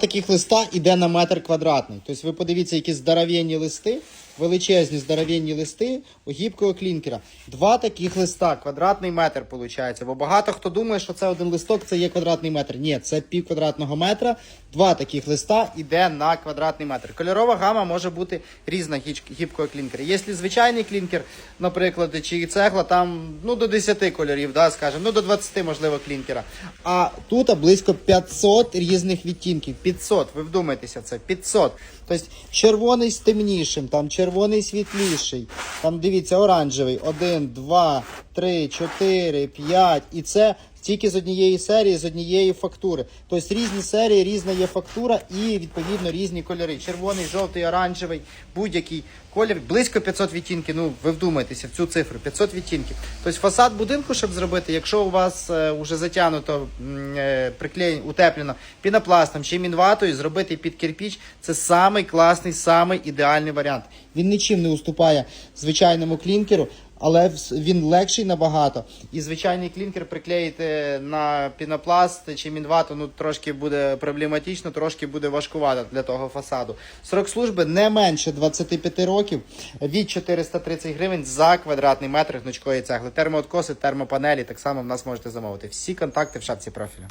таких листа йде на метр квадратний. Тобто ви подивіться, які здоровенні листи, величезні здоровенні листи у гібкого клінкера. Два таких листа, квадратний метр виходить. Бо багато хто думає, що це один листок, це є квадратний метр. Ні, це пів квадратного метра. Два таких листа йде на квадратний метр. Кольорова гама може бути різна гібкого клінкера. Якщо звичайний клінкер, наприклад, чи цегла, там ну до 10 кольорів, да, скажімо, ну до 20 можливо клінкера. А тут близько 500 різних відтінків. 500, ви вдумайтеся, це 500. Тобто червоний з темнішим, там червоний світліший, там дивіться, оранжевий. 1, 2, 3, 4, 5. І це тільки з однієї серії, з однієї фактури. Тобто різні серії, різна є фактура і відповідно різні кольори. Червоний, жовтий, оранжевий, будь-який колір. Близько 500 відтінків. Ну, ви вдумайтеся в цю цифру. 500 відтінків. Тобто фасад будинку, щоб зробити, якщо у вас е, вже затягнуто, м, е, приклеєно, утеплено пінопластом чи мінватою, зробити під кирпіч, це самий класний, самий ідеальний варіант. Він нічим не уступає звичайному клінкеру. Але він легший набагато. І звичайний клінкер приклеїти на пінопласт чи мінвату, ну трошки буде проблематично, трошки буде важкувато для того фасаду. Срок служби не менше 25 років від 430 гривень за квадратний метр гнучкої цегли. Термооткоси, термопанелі так само в нас можете замовити. Всі контакти в шапці профілю.